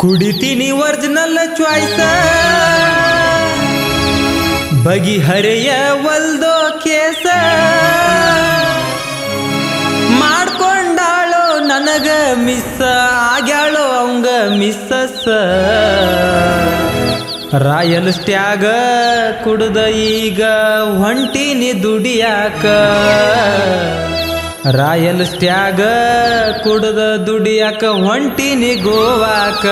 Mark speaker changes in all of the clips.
Speaker 1: ಕುಡಿತೀನಿ ಒರ್ಜಿನಲ್ ಚಾಯ್ಸ. ಬಗೆಹರೆಯ ಒಲ್ದೋ ಕೇಸ. ಮಾಡ್ಕೊಂಡಾಳೋ ನನಗ ಮಿಸ್ ಆಗ್ಯಾಳೋ ಅವಂಗ ಮಿಸ್ಸಸ್ ರಾಯಲ್ ಸ್ಟ್ಯಾಗ ಕುಡ್ದ ಈಗ ಹೊಂಟಿನಿ ದುಡಿಯಾಕ. ರಾಯಲ್ ಸ್ಟ್ಯಾಗ ಕುಡ್ದ ದುಡಿಯಾಕ ಹೊಂಟಿನಿ ಗೋವಾಕ.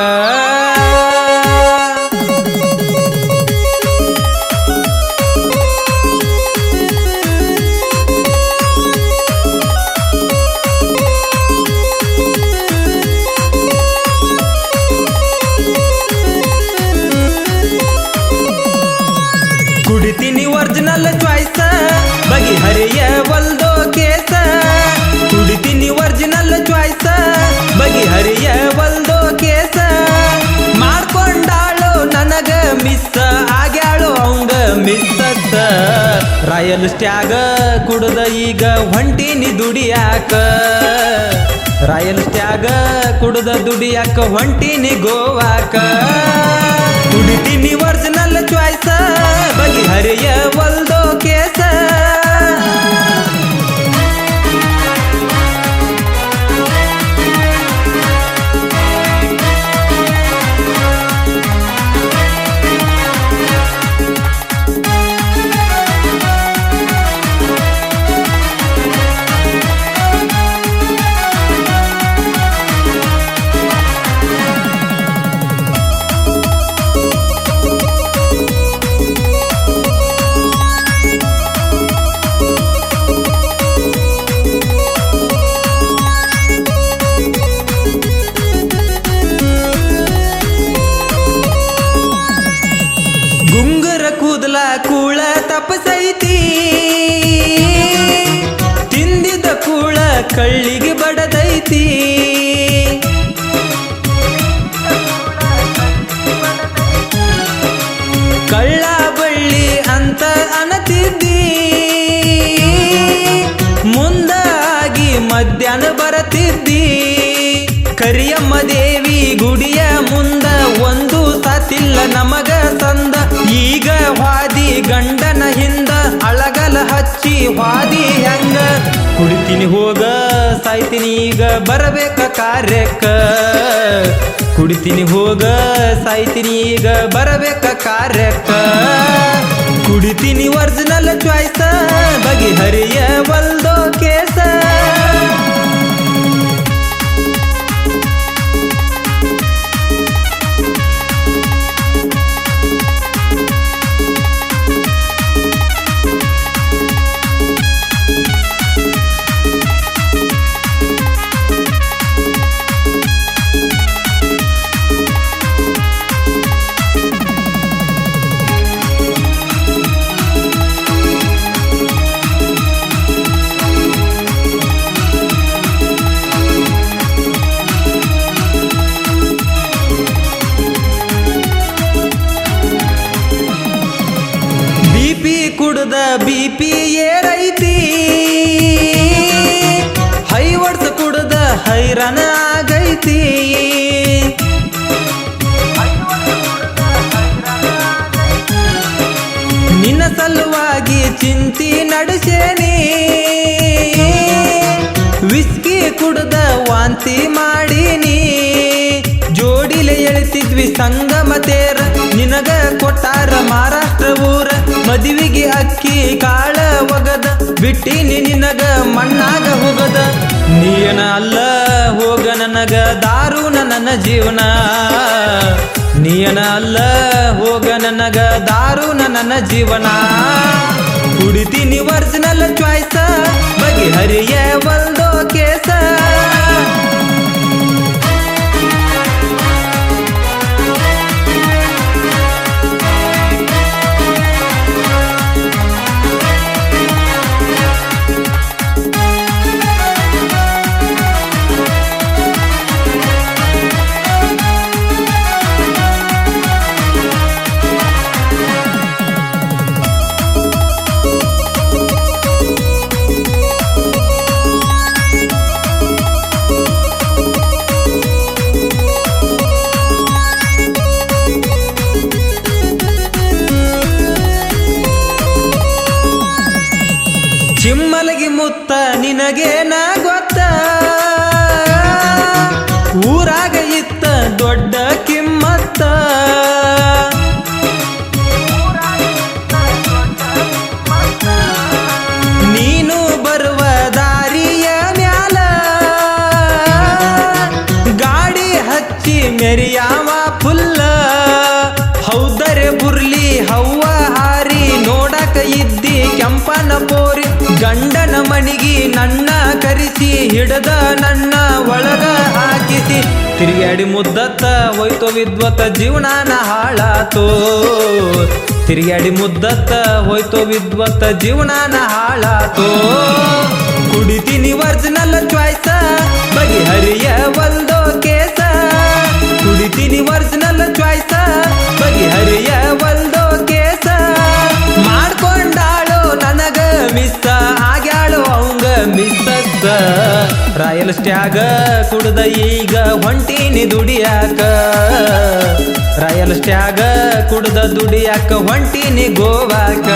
Speaker 1: ಕುಡಿತೀನಿ ಒರಿಜಿನಲ್ ಚಾಯ್ಸ ಬಗೆಹರಿಯ ರಾಯಲ್ ಸ್ಟ್ಯಾಗ ಕುಡದ ಈಗ ಹೊಂಟಿನಿ ದುಡಿಯಾಕ. ರಾಯಲ್ ಸ್ಟ್ಯಾಗ ಕುಡದ ದುಡಿಯಾಕ ಹೊಂಟಿನಿ ಗೋವಾಕ. ಕುಡಿತೀನಿ ಒರಿಜಿನಲ್ ಚಾಯ್ಸ ಬಗೆಹರಿಯ ಒಲ್ದೋ ಕೇಸ. ಕಳ್ಳಿಗೆ ಬಡದೈತಿ ಕಳ್ಳ ಬಳ್ಳಿ ಅಂತ ಅನತಿದ್ದಿ. ಮುಂದಾಗಿ ಮಧ್ಯಾಹ್ನ ಬರತಿದ್ದಿ. ಕರಿಯಮ್ಮ ದೇವಿ ಗುಡಿಯ ಮುಂದ ಒಂದು ಸಾತಿಲ್ಲ ನಮಗ ಸಂದ ಈಗ ವಾದಿ ಗಂಡನ ಹಿಂದ ಅಳಗಲ ಹಚ್ಚಿ ವಾದಿ ಹೆಂಗ? ಕುಡಿತೀನಿ ಹೋಗ, ಸಾಯ್ತೀನಿ ಈಗ ಬರಬೇಕ ಕಾರ್ಯಕ್ಕ. ಕುಡಿತೀನಿ ಹೋಗ, ಸಾಯ್ತೀನಿ ಈಗ ಬರಬೇಕ ಕಾರ್ಯಕ್ಕ. ಕುಡಿತೀನಿ ಒರ್ಜಿನಲ್ ಚಾಯ್ಸ ಬಗೆಹರಿಯ ಒಲ್ದೋ ಕೇಸ. ಬಿಪಿ ಕುಡ್ದ ಬಿಪಿ ಏರೈತಿ. ಹೈ ಒಡ್ದ ಕುಡ್ದ ಹೈರಾಣ ಆಗೈತಿ. ನಿನ್ನ ಸಲುವಾಗಿ ಚಿಂತಿ ನಡೆಸೇನಿ. ವಿಸ್ಕಿ ಕುಡ್ದ ವಾಂತಿ ಮಾಡೀನಿ. ಜೋಡಿಲೆ ಎಳಿತಿದ್ವಿ ಸಂಗಮ ಮದುವೆಗೆ ಅಕ್ಕಿ ಕಾಳ ಒಗದ, ಬಿಟ್ಟಿನಿ ನಿನಗ ಮಣ್ಣಾಗ ಹೋಗದ. ನೀನ ಅಲ್ಲ, ಹೋಗ ನನಗ ದಾರುನ ನನ್ನ ಜೀವನ. ನೀನ ಅಲ್ಲ, ಹೋಗ ನನಗ ದಾರುನ ನನ್ನ ಜೀವನ. ಕುಡಿತೀನಿ ಒರಿಜಿನಲ್ ಚಾಯ್ಸ ಬಗೆಹರಿಯ ನಿನಗೇನ ಗೊತ್ತ? ಊರಾಗ ಇತ್ತ ದೊಡ್ಡ ಕಿಮ್ಮತ್ತ. ನೀನು ಬರುವ ದಾರಿಯ ಮ್ಯಾಲ. ಗಾಡಿ ಹಚ್ಚಿ ಮೆರಿಯಾವ ಫುಲ್ಲ ಹೌದರೆ ಬುರ್ಲಿ ಹವ್ವ ಹಾರಿ ನೋಡಕ ಇದ್ದಿ ಕೆಂಪನ ಮಣಿಗಿ ನನ್ನ ಕರಿಸಿ, ಹಿಡದ ನನ್ನ ಒಳಗ ಹಾಕಿಸಿ. ತಿರುಗಾಡಿ ಮುದ್ದತ್ತ ಹೋಯ್ತು ವಿದ್ವತ್ತ ಜೀವನಾನ ಹಾಳಾತು. ತಿರುಗಾಡಿ ಮುದ್ದತ್ತ ಹೋಯ್ತು ವಿದ್ವತ್ತ ಜೀವನಾನ ಹಾಳಾತು. ಕುಡಿತೀನಿ ವರ್ಜಿನಲ್ ಚಾಯ್ಸ, ಬಗೆಹರಿಯ ಒಲ್ದೋ ಕೇಸ. ಕುಡಿತೀನಿ ವರ್ಜಿನಲ್ ಚಾಯ್ಸ, ಬಗೆಹರಿಯ ಒಲ್ದೋ ಕೇಸ. ಮಾಡ್ಕೊಂಡಾಳು ನನಗ ಮಿಸ್ಸ ರಾಯಲ್ ಸ್ಟ್ಯಾಗ ಕುಡ್ದ ಈಗ ಹೊಂಟೀನಿ ದುಡಿಯಾಕ. ರಾಯಲ್ ಸ್ಟ್ಯಾಗ ಕುಡ್ದ ದುಡಿಯಾಕ ಹೊಂಟೀನಿ ಗೋವಾಕ.